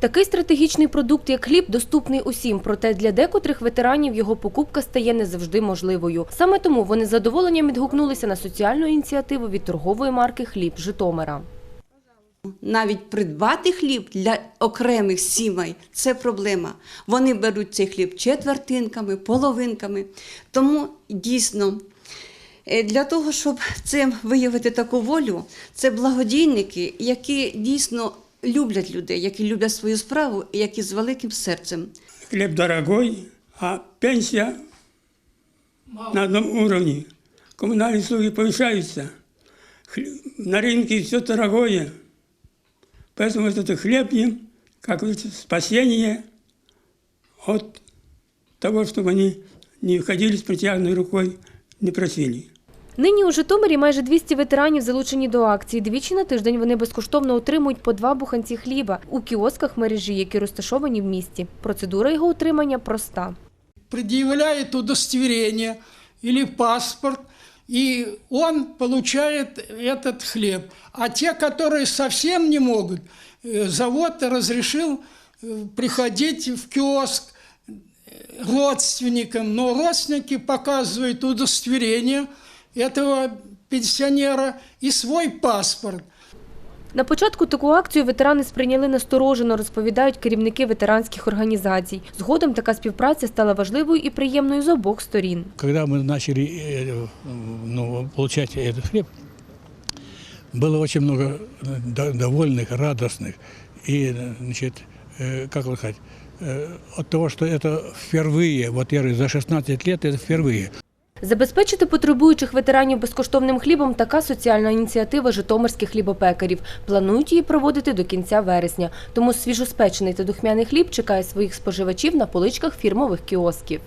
Такий стратегічний продукт, як хліб, доступний усім, проте для декотрих ветеранів його покупка стає не завжди можливою. Саме тому вони з задоволенням відгукнулися на соціальну ініціативу від торгової марки Хліб Житомира. Навіть придбати хліб для окремих сімей це проблема. Вони беруть цей хліб четвертинками, половинками. Тому дійсно. е, Для того, щоб це виявити таку волю, це благодійники, які дійсно люблять людей, які люблять свою справу і які з великим серцем. Хлеб дорогой, а пенсия на одном уровне. Коммунальные услуги повышаются. Хле- На рынке все дорогое. Поэтому вот этот хлеб им, как говорится, спасение от того, чтобы они не ходили с протяжной рукой, не просили. Нині у Житомирі майже 200 ветеранів залучені до акції. Двічі на тиждень вони безкоштовно отримують по два буханці хліба у кіосках мережі, які розташовані в місті. Процедура його отримання проста. предъявляет удостоверение или паспорт, и он получает этот хлеб. А те, которые совсем не могут, э, завод разрешил э, приходить в киоск э, родственникам, но родственники показывают удостоверение этого пенсионера и свой паспорт. На початку таку акцію ветерани сприйняли насторожено, розповідають керівники ветеранських організацій. Згодом така співпраця стала важливою і приємною з обох сторін. Когда мы начали э, ну, получать этот хлеб, было очень много э, до- довольных, радостных. И, э, значит, э, как вот сказать, э, от того, что это впервые, вот я говорю, за 16 лет это впервые. Забезпечити потребуючих ветеранів безкоштовним хлібом така соціальна ініціатива житомирських хлібопекарів. Планують її проводити до кінця вересня. Тому свіжоспечений та духмяний хліб чекає своїх споживачів на поличках фірмових кіосків.